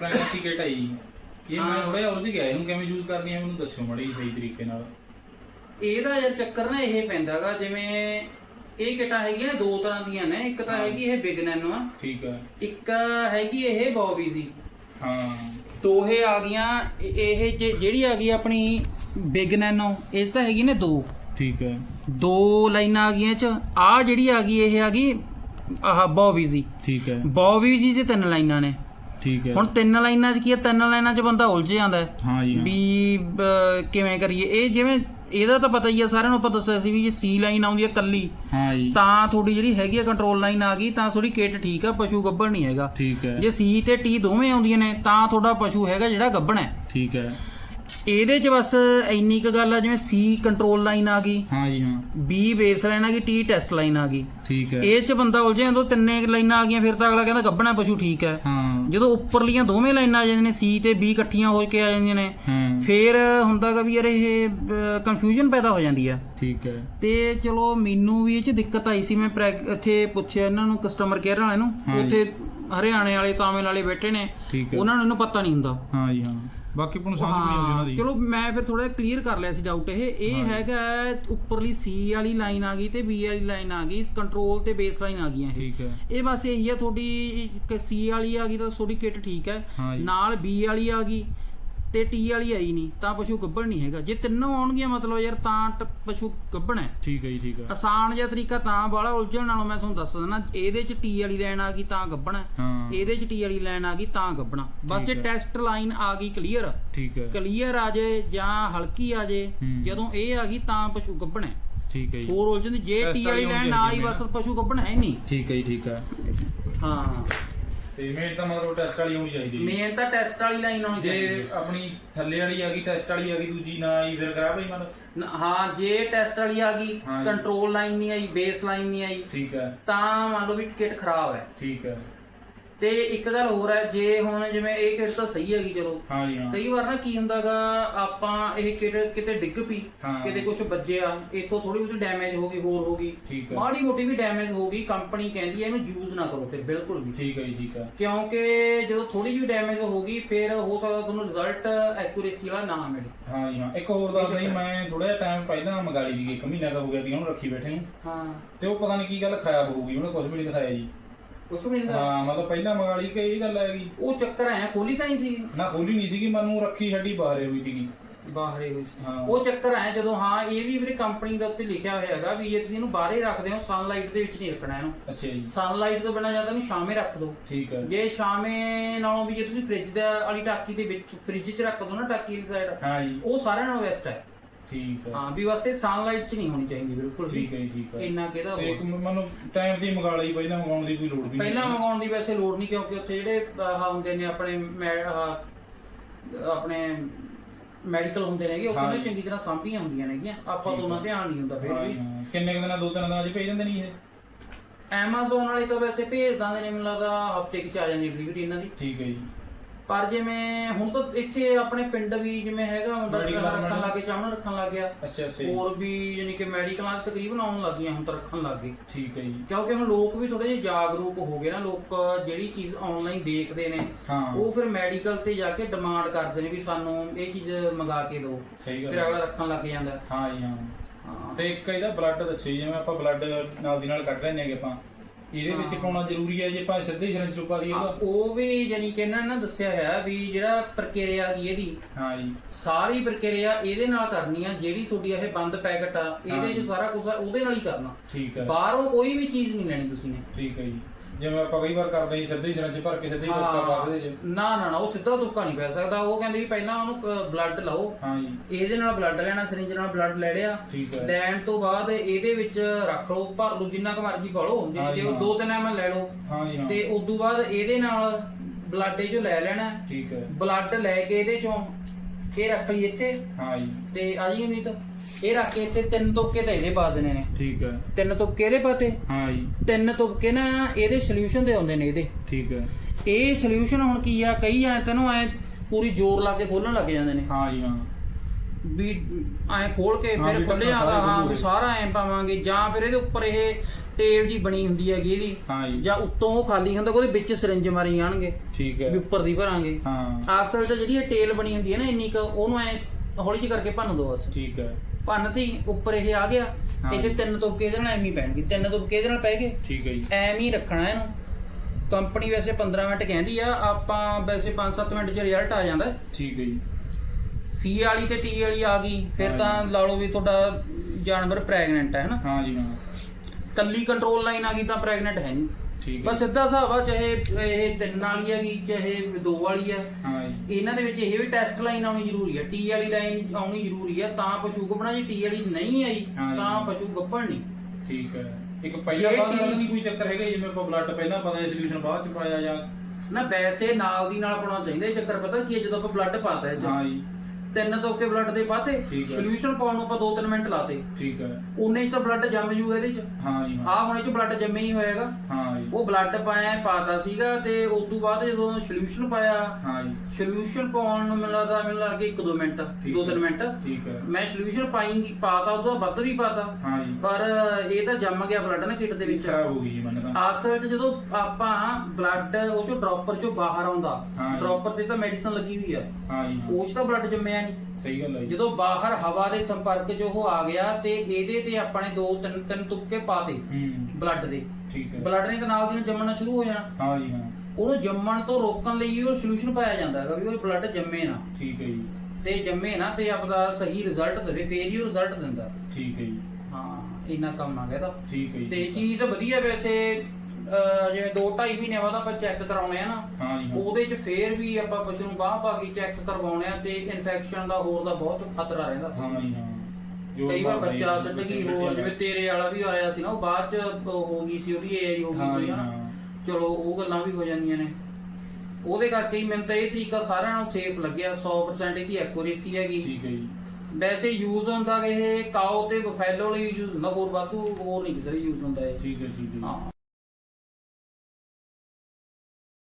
Pregnancy kit ਆਈ ਇਹ ਮੈਂ ਥੋੜਾ ਜਿਹਾ ਉਲਝ ਗਿਆ ਇਹਨੂੰ ਕਿਵੇਂ ਯੂਜ਼ ਕਰਨੀ ਹੈ ਮੈਨੂੰ ਦੱਸਿਓ ਮੜੀ ਸਹੀ ਤਰੀਕੇ ਨਾਲ। ਇਹਦਾ ਯਾਰ ਚੱਕਰ ਨਾ ਇਹ ਪੈਂਦਾਗਾ ਜਿਵੇਂ ਇਹ ਕਿਟਾਂ ਹੈਗੀਆਂ ਦੋ ਤਰ੍ਹਾਂ ਦੀਆਂ ਨੇ ਇੱਕ ਤਾਂ ਹੈਗੀ ਇਹ ਬਿਗ ਨੈਨੋ ਆ ਠੀਕ ਹੈ ਇੱਕ ਹੈਗੀ ਇਹ ਬੌਬੀ ਸੀ। ਹਾਂ। ਦੋਹੇ ਆ ਗਈਆਂ ਇਹ ਜੇ- ਜਿਹੜੀ ਆ ਗਈ ਆਪਣੀ ਬਿਗ ਨੈਨੋ ਇਸ ਤਾਂ ਹੈਗੀ ਨੇ ਦੋ। ਠੀਕ ਹੈ ਦੋ ਲਾਈਨਾਂ ਆ ਗਈਆਂ ਚ ਆ ਜਿਹੜੀ ਆ ਗਈ ਇਹ ਆ ਗਈ ਆਹ ਬੌਬੀ ਸੀ। ਠੀਕ ਹੈ ਬੌਬੀ ਜੀ ਚ ਤਿੰਨ ਲਾਈਨਾਂ ਨੇ। ਠੀਕ ਹੈ। ਹੁਣ ਤਿੰਨ ਲਾਈਨਾਂ 'ਚ ਕੀ ਹੈ? ਤਿੰਨ ਲਾਈਨਾਂ 'ਚ ਬੰਦਾ ਉਲਝ ਜਾਂਦਾ ਹੈ। ਹਾਂ ਜੀ। ਵੀ ਅਹ, ਕਿਵੇਂ ਕਰੀਏ? ਇਹ ਜਿਵੇਂ ਇਹਦਾ ਤਾਂ ਪਤਾ ਹੀ ਆ ਸਾਰਿਆਂ ਨੂੰ ਆਪਾਂ ਦੱਸਿਆ ਸੀ ਵੀ ਜੇ ਸੀ ਲਾਈਨ ਆਉਂਦੀ ਹੈ ਕੱਲੀ ਹਾਂ ਜੀ। ਤਾਂ ਤੁਹਾਡੀ ਜਿਹੜੀ ਹੈਗੀ ਆ ਕੰਟਰੋਲ ਲਾਈਨ ਆ ਗਈ ਤਾਂ ਥੋੜੀ ਕਿਟ ਠੀਕ ਆ ਪਸ਼ੂ ਗੱਭਣ ਨਹੀਂ ਹੈਗਾ। ਠੀਕ ਹੈ। ਜੇ ਸੀ ਤੇ ਟੀ ਦੋਵੇਂ ਆਉਂਦੀਆਂ ਨੇ ਤਾਂ ਤੁਹਾਡਾ ਪਸ਼ੂ ਹੈਗਾ ਜਿਹੜਾ ਗੱਭਣ ਹੈ। ਠੀਕ ਹੈ। ਇਹਦੇ 'ਚ ਬਸ ਇੰਨੀ ਕੁ ਗੱਲ ਆ ਜਿਵੇਂ ਸੀ ਕੰਟਰੋਲ ਲਾਈਨ ਆ ਗਈ ਹਾਂ ਜੀ ਹਾਂ। ਬੀ ਬੇਸ ਲਾਈਨ ਆ ਗਈ ਟੀ ਟੈਸਟ ਲਾਈਨ ਆ ਗਈ। ਠੀਕ ਹੈ। ਇਹ 'ਚ ਬੰਦਾ ਉਲਝਿਆ ਜਦੋਂ ਤਿੰਨੇ ਲਾਈਨਾਂ ਆ ਗਈਆਂ ਫਿਰ ਤਾਂ ਅਗਲਾ ਕਹਿੰਦਾ ਗੱਭਣਾ ਪਸ਼ੂ ਠੀਕ ਹੈ। ਹਾਂ। ਜਦੋਂ ਉੱਪਰਲੀਆਂ ਦੋਵੇਂ ਲਾਈਨਾਂ ਆ ਜਾਂਦੀਆਂ ਨੇ ਸੀ ਤੇ ਬੀ ਇਕੱਠੀਆਂ ਹੋ ਕੇ ਆ ਜਾਂਦੀਆਂ ਨੇ ਫੇਰ ਹੁੰਦਾਗਾ ਵੀ ਯਾਰ ਇਹ ਕਨਫਿਊਜ਼ਨ ਪੈਦਾ ਹੋ ਜਾਂਦੀ ਆ। ਠੀਕ ਹੈ। ਤੇ ਚਲੋ ਮੈਨੂੰ ਵੀ ਇਹ ਚ ਦਿੱਕਤ ਆਈ ਸੀ ਮੈਂ ਇੱਥੇ ਪੁੱਛਿਆ ਇਹਨਾਂ ਨੂੰ ਕਸਟਮਰ ਕੇਅਰ ਵਾਲਿਆਂ ਨੂੰ। ਉੱਥੇ ਹਰਿਆਣੇ ਵਾਲੇ ਤਾਮਿਲ ਵਾਲੇ ਬੈਠੇ ਨੇ ਉਹਨਾਂ ਨੂੰ ਇਹਨੂੰ ਪਤਾ ਨਹੀਂ ਹੁੰਦਾ। ਹਾਂ ਜੀ ਹਾਂ। ਬਾਕੀ ਆਪਾਂ ਨੂੰ ਸਮਝ ਵੀ ਨਹੀਂ ਆਉਂਦੀ ਉਹਨਾਂ ਦੀ। ਚਲੋ ਮੈਂ ਫਿਰ ਥੋੜਾ ਕਲੀਅਰ ਕਰ ਲਿਆ ਸੀ ਡਾਊਟ ਇਹ। ਇਹ ਹੈਗਾ ਉੱਪਰਲੀ ਸੀ ਵਾਲੀ ਲਾਈਨ ਆ ਗਈ ਤੇ ਬੀ ਵਾਲੀ ਲਾਈਨ ਆ ਗਈ ਕੰਟਰੋਲ ਤੇ ਬੇਸ ਲਾਈਨ ਆ ਗਈਆਂ ਇਹ। ਠੀਕ ਹੈ। ਇਹ ਬਸ ਇਹੀ ਆ ਤੁਹਾਡੀ ਸੀ ਵਾਲੀ ਆ ਗਈ ਤਾਂ ਤੁਹਾਡੀ ਕਿਟ ਠੀਕ ਹੈ। ਨਾਲ ਬੀ ਵਾਲੀ ਆ ਗਈ। ਤੇ ਟੀ ਵਾਲੀ ਆਈ ਨਹੀਂ ਤਾਂ ਪਸ਼ੂ ਗੱਭਣ ਨਹੀਂ ਹੈਗਾ। ਜੇ ਤਿੰਨੋਂ ਆਉਣਗੀਆਂ ਮਤਲਬ ਯਾਰ ਤਾਂ ਪਸ਼ੂ ਗੱਭਣ ਹੈ। ਠੀਕ ਹੈ ਜੀ ਠੀਕ ਹੈ। ਆਸਾਨ ਜਿਹਾ ਤਰੀਕਾ ਤਾਂ ਬਾਲਾ ਉਲਝਣ ਨਾਲੋਂ ਮੈਂ ਤੁਹਾਨੂੰ ਦੱਸ ਦਿੰਦਾ ਇਹਦੇ ਚ ਟੀ ਵਾਲੀ ਲਾਈਨ ਆ ਗਈ ਤਾਂ ਗੱਭਣਾ ਇਹਦੇ ਚ ਟੀ ਵਾਲੀ ਲਾਈਨ ਆ ਗਈ ਤਾਂ ਗੱਭਣਾ ਬਸ ਜੇ। ਟੈਸਟ ਲਾਈਨ ਆ ਗਈ ਕਲੀਅਰ। ਠੀਕ ਹੈ। ਕਲੀਅਰ ਆ ਜੇ ਜਾਂ ਹਲਕੀ ਆ ਜੇ। ਜਦੋਂ ਇਹ ਆ ਗਈ ਤਾਂ ਪਸ਼ੂ ਗੱਭਣਾ ਹੈ। ਠੀਕ ਹੈ ਜੀ। ਹੋਰ ਉਲਝਣ ਜੇ ਟੀ ਵਾਲੀ ਲਾਈਨ ਨਾ ਆਈ ਬਸ ਪਸ਼ੂ ਗੱਭਣਾ ਹੈ ਨਹੀਂ। ਠੀਕ ਹੈ ਜੀ ਠੀਕ ਹੈ। ਹਾਂ। ਤੇ ਮੇਨ ਤਾਂ ਮਤਲਬ ਟੈਸਟ ਵਾਲੀ ਹੋਣੀ ਚਾਹੀਦੀ ਹੈ। ਮੇਨ ਤਾਂ ਟੈਸਟ ਵਾਲੀ ਲਾਈਨ ਆਉਣੀ ਚਾਹੀਦੀ ਜੇ ਹੈ। ਆਪਣੀ ਥੱਲੇ ਵਾਲੀ ਆ ਗਈ ਟੈਸਟ ਵਾਲੀ ਆ ਗਈ ਦੂਜੀ ਨਾ ਆਈ ਫਿਰ ਖਰਾਬ ਹੀ ਮਨ ਨ- ਹਾਂ ਜੇ ਟੈਸਟ ਵਾਲੀ ਆ ਗਈ ਹਾਂ ਜੀ। ਕੰਟਰੋਲ ਲਾਈਨ ਨਹੀਂ ਆਈ ਬੇਸ ਲਾਈਨ ਨਹੀਂ ਆਈ ਠੀਕ ਹੈ। ਤਾਂ ਮੰਨ ਲਓ ਵੀ ਕਿਟ ਖਰਾਬ ਹੈ। ਠੀਕ ਹੈ। ਤੇ ਇੱਕ ਗੱਲ ਹੋਰ ਹੈ ਜੇ ਹੁਣ ਜਿਵੇਂ ਇਹ ਕਿਟ ਤਾਂ ਸਹੀ ਹੈਗੀ ਚਲੋ। ਹਾਂ ਕਈ ਵਾਰ ਨਾ ਕੀ ਹੁੰਦਾਗਾ ਆਪਾਂ ਇਹ ਕਿਟ ਕਿਤੇ ਡਿੱਗ ਪਈ ਹਾਂ। ਕਿਤੇ ਕੁਝ ਵੱਜਿਆ ਇੱਥੋਂ ਥੋੜੀ ਬਹੁਤੀ ਡੈਮੇਜ ਹੋ ਗਈ ਹੋਰ ਹੋ ਗਈ। ਠੀਕ ਹੈ। ਮਾੜੀ ਮੋਟੀ ਵੀ ਡੈਮੇਜ ਹੋ ਗਈ ਕੰਪਨੀ ਕਹਿੰਦੀ ਹੈ ਇਹਨੂੰ ਯੂਜ਼ ਨਾ ਕਰੋ ਫਿਰ ਬਿਲਕੁਲ ਵੀ। ਠੀਕ ਹੈ ਜੀ ਠੀਕ ਹੈ। ਕਿਉਂਕਿ ਜਦੋਂ ਥੋੜੀ ਜਿਹੀ ਡੈਮੇਜ ਹੋ ਗਈ ਫਿਰ ਹੋ ਸਕਦਾ ਤੁਹਾਨੂੰ ਰਿਜ਼ਲਟ ਐਕੂਰੇਸੀ ਵਾਲਾ ਨਾ ਮਿਲੇ। ਹਾਂ ਜੀ ਹਾਂ। ਇੱਕ ਹੋਰ ਦੱਸ ਨਹੀਂ ਮੈਂ ਥੋੜਾ ਜਿਹਾ ਟਾਈਮ ਪਹਿਲਾਂ ਮੰਗਾਈ ਦੀ ਇੱਕ ਮਹੀਨਾ ਦਾ ਹੋ ਗਿਆ ਸੀ ਉਹਨੂੰ ਰੱਖੀ ਬੈਠੇ ਨੂੰ। ਹਾਂ। ਤੇ ਉਹ ਪਤਾ ਨਹੀਂ ਕੀ ਗੱਲ ਖਰਾਬ ਹੋ ਗਈ ਉਹਨੇ ਕੁਝ ਵੀ ਨਹੀਂ ਦਿਖਾਇਆ ਜੀ। ਕੁਛ ਵੀ ਨਹੀਂ ਹਾਂ ਮਤਲਬ ਪਹਿਲਾਂ ਮੰਗਾ ਲਈ ਕਿ ਇਹ ਗੱਲ ਹੈਗੀ। ਉਹ ਚੱਕਰ ਆਇਆ ਖੋਲੀ ਤਾਂ ਨਹੀਂ ਸੀ। ਨਾ ਖੋਲੀ ਨਹੀਂ ਸੀਗੀ ਮੈਨੂੰ ਰੱਖੀ ਛੱਡੀ ਬਾਹਰੇ ਹੋਈ ਸੀਗੀ। ਬਾਹਰੇ ਹੋਈ ਸੀ। ਹਾਂ। ਉਹ ਚੱਕਰ ਆਇਆ ਜਦੋਂ ਹਾਂ ਇਹ ਵੀ ਵੀਰੇ ਕੰਪਨੀ ਦੇ ਉੱਤੇ ਲਿਖਿਆ ਹੋਇਆ ਹੈਗਾ ਵੀ ਜੇ ਤੁਸੀਂ ਇਹਨੂੰ ਬਾਹਰੇ ਰੱਖਦੇ ਹੋ ਸਨਲਾਈਟ ਦੇ ਵਿੱਚ ਨਹੀਂ ਰੱਖਣਾ ਇਹਨੂੰ। ਅੱਛਾ ਜੀ। ਸਨਲਾਈਟ ਤੋਂ ਬਿਨਾਂ ਜਾਂ ਤਾਂ ਇਹਨੂੰ ਛਾਵੇਂ ਰੱਖ ਦਿਓ ਠੀਕ ਹੈ। ਜੇ ਛਾਵੇਂ ਨਾਲੋਂ ਵੀ ਜੇ ਤੁਸੀਂ ਫ੍ਰਿਜ ਦੇ ਵਾਲੀ ਟਾਕੀ ਦੇ ਵਿੱਚ ਫ੍ਰਿਜ 'ਚ ਰੱਖ ਦੋ ਨਾ ਟਾਕੀ ਦੀ ਸਾਈਡ ਹਾਂ ਜੀ। ਉਹ ਸਾਰਿਆਂ ਨਾਲੋਂ ਬੈਸਟ ਹੈ। ਠੀਕ ਹੈ। ਹਾਂ ਵੀ ਬਸ ਇਹ ਸਨਲਾਈਟ 'ਚ ਨਹੀਂ ਹੋਣੀ ਚਾਹੀਦੀ ਬਿਲਕੁਲ ਵੀ। ਠੀਕ ਹੈ ਜੀ ਠੀਕ ਹੈ। ਇੰਨਾ ਕਿਹਦਾ ਤੇ ਇੱਕ ਮੈਨੂੰ ਟਾਈਮ ਦੀ ਮੰਗਾ ਲਈ ਪਹਿਲਾਂ ਮੰਗਾਉਣ ਦੀ ਕੋਈ ਲੋੜ ਵੀ ਨਹੀਂ ਪਹਿਲਾਂ ਮੰਗਾਉਣ ਦੀ ਵੈਸੇ ਲੋੜ ਨਹੀਂ ਕਿਉਂਕਿ ਉੱਥੇ ਜਿਹੜੇ ਆਹ ਹੁੰਦੇ ਨੇ ਆਪਣੇ ਮੈ- ਆਹ ਆਪਣੇ ਮੈਡੀਕਲ ਹੁੰਦੇ ਨੇਗੇ ਉੱਥੇ ਹਾਂ। ਚੰਗੀ ਤਰ੍ਹਾਂ ਸਾਂਭੀਆਂ ਹੁੰਦੀਆਂ ਨੇਗੀਆਂ ਆਪਾਂ ਤੋਂ ਉਹਨਾਂ ਧਿਆਨ ਨਹੀਂ ਹੁੰਦਾ ਫਿਰ ਹਾਂ ਵੀ। ਹਾਂ। ਕਿੰਨੇ ਕੁ ਦਿਨਾਂ ਦੋ ਤਿੰਨ ਦਿਨਾਂ ਚ ਭੇਜ ਦਿੰਦੇ ਨਹੀਂ ਇਹ? ਐਮਾਜ਼ੋਨ ਵਾਲੇ ਤਾਂ ਵੈਸੇ ਭੇਜ ਦਿੰਦੇ ਨੇ ਮੈਨੂੰ ਲੱਗਦਾ ਹਫ਼ਤੇ ਕੁ ਚ ਆ ਜਾਂਦੀ ਡਿਲੀਵਰੀ ਇਹਨਾਂ ਦੀ। ਠੀਕ ਹੈ ਜੀ। ਪਰ ਜਿਵੇਂ ਹੁਣ ਤਾਂ ਇੱਥੇ ਆਪਣੇ ਪਿੰਡ ਵੀ ਜਿਵੇਂ ਹੈਗਾ ਹੁਣ Medical ਰੱਖਣ। ਲੱਗੇ ਚਾਹਣ ਰੱਖਣ ਲੱਗ ਗਿਆ। ਅੱਛਾ ਅੱਛਾ ਜੀ। ਹੋਰ ਵੀ ਯਾਨੀ ਕਿ ਮੈਡੀਕਲਾਂ ਦੇ ਤਕਰੀਬਨ ਆਉਣ ਲੱਗੀਆਂ ਹੁਣ ਤਾਂ ਰੱਖਣ ਲੱਗ ਗਏ। ਠੀਕ ਹੈ ਜੀ। ਕਿਉਂਕਿ ਹੁਣ ਲੋਕ ਵੀ ਥੋੜੇ ਜਿਹੇ ਜਾਗਰੂਕ ਹੋ ਗਏ ਨਾ ਲੋਕ ਜਿਹੜੀ ਚੀਜ਼ ਆਨਲਾਈਨ ਦੇਖਦੇ ਨੇ ਹਾਂ। ਉਹ ਫਿਰ ਮੈਡੀਕਲ ਤੇ ਜਾ ਕੇ ਡਿਮਾਂਡ ਕਰਦੇ ਨੇ ਵੀ ਸਾਨੂੰ ਇਹ ਚੀਜ਼ ਮੰਗਾ ਕੇ ਦਿਓ। ਸਹੀ ਫਿਰ ਗੱਲ ਅਗਲਾ। ਰੱਖਣ ਲੱਗ ਜਾਂਦਾ। ਹਾਂ ਜੀ ਹਾਂ। ਹਾਂ। ਤੇ ਇੱਕ ਇਹਦਾ ਬਲੱਡ ਦੱਸਿਓ ਜਿਵੇਂ ਆਪਾਂ ਬਲੱਡ ਨਾਲ ਦੀ ਨਾਲ ਕੱਢ ਲੈਂਦੇ ਹੈਗੇ ਆਪਾਂ। ਇਹਦੇ ਵਿੱਚ। ਪਾਉਣਾ ਜ਼ਰੂਰੀ ਹੈ ਜੇ ਆਪਾਂ ਸਿੱਧੇ ਹੀ ਸਿਰੰਜ ਚੁਪਾ ਦੀ ਉਹਦਾ ਉਹ ਵੀ ਯਾਨੀ ਕਿ ਇਹਨਾਂ ਨੇ ਦੱਸਿਆ ਹੋਇਆ ਵੀ ਜਿਹੜਾ ਪ੍ਰਕਿਰਿਆ ਦੀ ਇਹਦੀ। ਹਾਂ ਜੀ। ਸਾਰੀ ਪ੍ਰਕਿਰਿਆ ਇਹਦੇ ਨਾਲ ਕਰਨੀ ਆ ਜਿਹੜੀ ਤੁਹਾਡੀ ਇਹ ਬੰਦ ਪੈਕਟ ਆ ਇਹਦੇ। 'ਚ ਸਾਰਾ ਕੁਝ ਉਹਦੇ ਨਾਲ ਹੀ ਕਰਨਾ। ਠੀਕ ਹੈ। ਬਾਹਰੋਂ ਕੋਈ ਵੀ ਚੀਜ਼ ਨਹੀਂ ਲੈਣੀ ਤੁਸੀਂ ਨੇ। ਠੀਕ ਹੈ ਜੀ। ਜਿਵੇਂ ਆਪਾਂ ਕਈ ਵਾਰ ਕਰਦੇ ਹਾਂ ਜੀ, ਸਿੱਧੇ ਹੀ ਸਿਰੰਜ ਭਰ ਕੇ ਸਿੱਧੇ ਹੀ ਚੁਪਾ ਪਾ ਦੇ ਚ ਨਾ ਨਾ ਨਾ ਉਹ ਸਿੱਧਾ ਤੁੱਕਾ ਨਹੀਂ ਪੈ ਸਕਦਾ। ਉਹ ਕਹਿੰਦੇ ਵੀ ਪਹਿਲਾਂ ਉਹਨੂੰ ਬਲੱਡ ਲਓ। ਹਾਂ ਜੀ। ਇਹਦੇ ਨਾਲ ਬਲੱਡ ਲੈਣਾ ਸਰਿੰਜ ਨਾਲ ਬਲੱਡ ਲੈ ਲਿਆ। ਠੀਕ ਹੈ। ਲੈਣ ਤੋਂ ਬਾਅਦ ਇਹਦੇ ਵਿੱਚ ਰੱਖ ਲਓ ਭਰ ਲਓ ਜਿੰਨਾ ਕੁ ਮਰਜ਼ੀ ਪਾ ਲਓ। ਹਾਂ ਜੇ ਜੀ, ਉਹ ਹਾਂ। 2-3 ਐਮਐਲ ਲੈ ਲਓ। ਹਾਂ ਜੀ ਹਾਂ। ਤੇ ਉਸ ਤੋਂ ਬਾਅਦ ਇਹਦੇ ਨਾਲ ਬਲੱਡ ਇਹ ਚੋਂ ਲੈ ਲੈਣਾ। ਠੀਕ ਹੈ। ਬਲੱਡ ਲੈ ਕੇ ਇਹਦੇ ਚੋਂ ਇਹ ਰੱਖ ਲਈ ਇੱਥੇ। ਹਾਂ ਜੀ। ਤੇ ਆ ਜੀ ਉਮੀਦ ਇਹ ਰੱਖ ਕੇ ਇੱਥੇ ਤਿੰਨ ਤੁਪਕੇ ਤਾਂ ਇਹਦੇ ਪਾ ਦੇਣੇ ਨੇ। ਠੀਕ ਹੈ। ਤਿੰਨ ਤੁਪਕੇ ਇਹਦੇ ਪਾਤੇ ਹਾਂ ਜੀ। ਤਿੰਨ ਤੁਪਕੇ ਨਾ ਇਹਦੇ ਸੋਲੂਸ਼ਨ ਦੇ ਆਉਂਦੇ ਨੇ ਇਹਦੇ। ਠੀਕ ਹੈ। ਇਹ ਸੋਲੂਸ਼ਨ ਹੁਣ ਕੀ ਆ ਕਈ ਜਾਣੇ ਤੈਨੂੰ ਐ ਪੂਰੀ ਜ਼ੋਰ ਲਾ ਕੇ ਖੋਲਣ ਲੱਗ ਜਾਂਦੇ ਨੇ। ਹਾਂ ਜੀ ਹਾਂ। ਵੀ ਐ ਖੋਲ ਕੇ ਹਾਂ, ਫਿਰ ਵੀ ਖੁੱਲਿਆ ਢੱਕਣ ਸਾਰਾ ਹਾਂ ਵੀ ਖੋਲ੍ਹੋਗੇ। ਸਾਰਾ ਐ ਪਾਵਾਂਗੇ ਜਾਂ ਫਿਰ ਇਹਦੇ ਉੱਪਰ ਇਹ ਟੇਲ ਜੀ ਬਣੀ ਹੁੰਦੀ ਹੈਗੀ ਇਹਦੀ ਹਾਂ ਜੀ। ਜਾਂ ਉੱਤੋਂ ਉਹ ਖਾਲੀ ਹੁੰਦਾ ਉਹਦੇ ਵਿੱਚ ਸਿਰਿੰਜ ਮਾਰੀ ਜਾਣਗੇ ਠੀਕ ਹੈ। ਵੀ ਉੱਪਰ ਦੀ ਭਰਾਂਗੇ। ਹਾਂ। ਅਸਲ 'ਚ ਜਿਹੜੀ ਇਹ ਟੇਲ ਬਣੀ ਹੁੰਦੀ ਹੈ ਨਾ ਇੰਨੀ ਕੁ ਉਹਨੂੰ ਐ ਹੌਲੀ ਜਿਹੀ ਕਰਕੇ ਭੰਨ ਦੋ ਬਸ। ਠੀਕ ਹੈ। ਭੰਨ ਤੀ ਉੱਪਰ ਇਹ ਆ ਗਿਆ ਹਾਂ। ਇਹ 'ਚ ਤਿੰਨ ਤੁਪਕੇ ਇਹਦੇ ਨਾਲ ਐਵੇਂ ਹੀ ਪੈਣਗੇ ਤਿੰਨ ਤੁਪਕੇ ਇਹਦੇ ਨਾਲ ਪੈ ਗਏ। ਠੀਕ ਹੈ ਜੀ। ਐਵੇਂ ਹੀ ਰੱਖਣਾ ਇਹਨੂੰ। ਕੰਪਨੀ ਵੈਸੇ 15 ਮਿੰਟ ਕਹਿੰਦੀ ਆ ਆਪਾਂ ਵੈਸੇ 5-7 ਮਿੰਟ 'ਚ ਰਿਜ਼ਲਟ ਆ ਜਾਂਦਾ। ਠੀਕ ਹੈ ਜੀ। ਸੀ ਵਾਲੀ ਤੇ ਟੀ ਵਾਲੀ ਆ ਗਈ ਫਿਰ ਹਾਂ ਤਾਂ। ਲਾ ਲਓ ਵੀ ਤੁਹਾਡਾ ਜਾਨਵਰ ਪ੍ਰੈਗਨੈਂਟ ਹੈ ਨਾ ਹਾਂ ਜੀ ਹਾਂ। ਕੱਲੀ ਕੰਟਰੋਲ ਲਾਈਨ ਆ ਗਈ ਤਾਂ ਪ੍ਰੈਗਨੈਂਟ ਹੈ ਨਹੀਂ। ਠੀਕ ਹੈ। ਬਸ ਸਿੱਧਾ ਹਿਸਾਬ ਆ ਚਾਹੇ ਇਹ ਤਿੰਨ ਵਾਲੀ ਹੈਗੀ ਚਾਹੇ ਦੋ ਵਾਲੀ ਆ। ਹਾਂ ਜੀ। ਇਹਨਾਂ ਦੇ ਵਿੱਚ ਇਹ ਵੀ ਟੈਸਟ ਲਾਈਨ ਆਉਣੀ ਜ਼ਰੂਰੀ ਹੈ ਟੀ ਵਾਲੀ ਲਾਈਨ ਆਉਣੀ ਜ਼ਰੂਰੀ ਹੈ ਤਾਂ ਪਸ਼ੂ ਗੱਭਣਾ ਜੇ ਟੀ ਵਾਲੀ ਨਹੀਂ ਆਈ ਹਾਂ ਜੀ। ਤਾਂ ਪਸ਼ੂ ਗੱਭਣ ਨਹੀਂ। ਠੀਕ ਹੈ। ਇੱਕ ਪਹਿਲਾਂ ਜੇ ਬਾਅਦ ਟੀ- ਨਾਲ ਨਹੀਂ ਕੋਈ ਚੱਕਰ ਹੈਗਾ ਜਿਵੇਂ ਆਪਾਂ ਬਲੱਡ ਪਹਿਲਾਂ ਪਤਾ ਹੈ ਸੋਲੂਸ਼ਨ ਬਾਅਦ ਚ ਪਾਇਆ ਜਾਂ ਨਾ ਵੈਸੇ ਨਾਲ ਦੀ ਨਾਲ ਪਾਉਣਾ ਚਾਹੀਦਾ ਇਹ ਚੱਕਰ ਪਤਾ ਕੀ ਹੈ ਜਦੋਂ ਆਪਾਂ ਬਲੱਡ ਪਾਤਾ 'ਚ, ਹਾਂ ਜੀ। ਤਿੰਨ ਤੋਕੇ ਬਲੱਡ ਦੇ ਪਾਤੇ ਠੀਕ ਹੈ। ਸੋਲੂਸ਼ਨ ਪਾਉਣ ਨੂੰ ਆਪਾਂ 2-3 ਮਿੰਟ ਲਾਤੇ। ਠੀਕ ਹੈ। ਉਨੇ 'ਚ ਤਾਂ ਬਲੱਡ ਜੰਮ ਜੂਗਾ ਇਹਦੇ 'ਚ। ਹਾਂ ਜੀ ਹਾਂ। ਆਹ ਹੁਣ ਇਹ 'ਚ ਬਲੱਡ ਜੰਮੇ ਹੀ ਹੋਏਗਾ। ਹਾਂ ਜੀ। ਉਹ ਬਲੱਡ ਪਾਇਆ ਪਾਤਾ ਸੀਗਾ ਤੇ ਉਸ ਤੋਂ ਬਾਅਦ ਜਦੋਂ ਸੋਲੂਸ਼ਨ ਪਾਇਆ ਹਾਂ ਜੀ। ਸੋਲੂਸ਼ਨ ਪਾਉਣ ਨੂੰ ਮੈਨੂੰ ਲੱਗਦਾ ਮੈਨੂੰ ਲੱਗ ਗਿਆ 1-2 ਮਿੰਟ ਠੀਕ 2-3 ਹੈ। ਮਿੰਟ। ਠੀਕ ਹੈ। ਮੈਂ ਸੋਲੂਸ਼ਨ ਪਾਈਂਗੀ ਪਾਤਾ ਉਹਦਾ ਵੱਧ ਵੀ ਪਾਤਾ। ਹਾਂ ਜੀ। ਪਰ ਇਹ ਤਾਂ ਜੰਮ ਗਿਆ ਬਲੱਡ ਨਾ ਕਿਟ ਦੇ ਵਿੱਚ। ਖਰਾਬ ਹੋ ਗਈ ਜੀ ਮੰਨ ਤਾਂ ਅਸਲ ਵਿੱਚ ਜਦੋਂ ਆਪਾਂ ਬਲੱਡ ਉਹ ਚੋਂ ਡ੍ਰੌਪਰ ਚੋਂ ਬਾਹਰ ਆਉਂਦਾ ਹਾਂ ਜੀ। ਡ੍ਰੌਪਰ ਤੇ ਤਾਂ ਮੈਡੀਸਨ ਲੱਗੀ ਹੋਈ ਆ। ਹਾਂ ਜੀ। 'ਚ ਤਾਂ ਬਲੱਡ ਜੰਮਿਆ ਨਹੀਂ ਸਹੀ ਗੱਲ ਹੈ ਜੀ। ਜਦੋਂ ਬਾਹਰ ਹਵਾ ਦੇ ਸੰਪਰਕ 'ਚ ਉਹ ਆ ਗਿਆ ਤੇ ਇਹਦੇ ਤੇ ਆਪਾਂ ਨੇ ਦੋ ਤਿੰਨ ਤਿੰਨ ਤੁਪਕੇ ਪਾਤੇ ਹੂੰ। ਬਲੱਡ ਦੇ। ਠੀਕ ਹੈ। ਬਲੱਡ ਨੇ ਤਾਂ ਨਾਲ ਦੀ ਨਾਲ ਜੰਮਣਾ ਸ਼ੁਰੂ ਹੋ ਜਾਣਾ। ਹਾਂ ਜੀ ਹਾਂ। ਉਹਨੂੰ ਜੰਮਣ ਤੋਂ ਰੋਕਣ ਲਈ ਉਹ ਸੋਲੂਸ਼ਨ ਪਾਇਆ ਜਾਂਦਾ ਹੈਗਾ ਵੀ ਉਹ ਬਲੱਡ ਜੰਮੇ ਨਾ। ਠੀਕ ਹੈ ਜੀ। ਤੇ ਜੰਮੇ ਨਾ ਤੇ ਆਪਦਾ ਸਹੀ ਰਿਜ਼ਲਟ ਦੇਵੇ ਫੇਰ ਹੀ ਉਹ ਰਿਜ਼ਲਟ ਦਿੰਦਾ। ਠੀਕ ਹੈ ਜੀ। ਹਾਂ ਇੰਨਾ ਕੰਮ ਆ ਗਿਆ ਇਹਦਾ ਠੀਕ ਹੈ ਜੀ ਤੇ ਚੀਜ਼ ਵਧੀਆ ਵੈਸੇ ਅਹ, ਜਿਵੇਂ 2.5 ਮਹੀਨੇ ਬਾਅਦ ਆਪਾਂ ਚੈੱਕ ਕਰਾਉਣੇ ਆ ਨਾ ਹਾਂ ਜੀ ਹਾਂ। ਉਹਦੇ 'ਚ ਫੇਰ ਵੀ ਆਪਾਂ ਪਸ਼ੂ ਨੂੰ ਬਾਹ ਪਾ ਕੇ ਚੈੱਕ ਕਰਵਾਉਣੇ ਆ ਤੇ ਇਨਫੈਕਸ਼ਨ ਦਾ ਹੋਰ ਦਾ ਬਹੁਤ ਖਤਰਾ ਰਹਿੰਦਾ। ਹਾਂ ਜੀ ਹਾਂ। ਕਈ ਵਾਰ ਬੱਚਾ ਸੱਟ ਗਈ ਹੋਰ ਜਿਵੇਂ ਤੇਰੇ ਵਾਲਾ ਵੀ ਆਇਆ ਸੀ ਨਾ ਉਹ ਬਾਅਦ 'ਚ ਹੋ ਗਈ ਸੀ ਉਹਦੀ ਏਆਈ ਹੋ ਹਾਂ ਗਈ ਜੀ ਸੀ ਹਾਂ। ਨਾ ਚਲੋ ਉਹ ਗੱਲਾਂ ਵੀ ਹੋ ਜਾਂਦੀਆਂ ਨੇ। ਉਹਦੇ ਕਰਕੇ ਹੀ ਮੈਨੂੰ ਤਾਂ ਇਹ ਤਰੀਕਾ ਸਾਰਿਆਂ ਨਾਲੋਂ ਸੇਫ ਲੱਗਿਆ 100% ਇਹਦੀ ਐਕੂਰੇਸੀ ਹੈਗੀ। ਠੀਕ ਹੈ ਜੀ। ਵੈਸੇ ਯੂਜ਼ ਹੁੰਦਾ ਇਹ ਕਾਓ ਤੇ ਬਫੈਲੋ ਲਈ ਯੂਜ਼ ਹੁੰਦਾ ਹੋਰ ਵਾਧੂ ਹੋਰ ਨਹੀਂ ਕਿਸੇ ਲਈ ਯੂਜ਼ ਹੁੰਦਾ ਇਹ। ਠੀਕ ਹੈ ਠੀਕ ਹੈ। ਹਾਂ।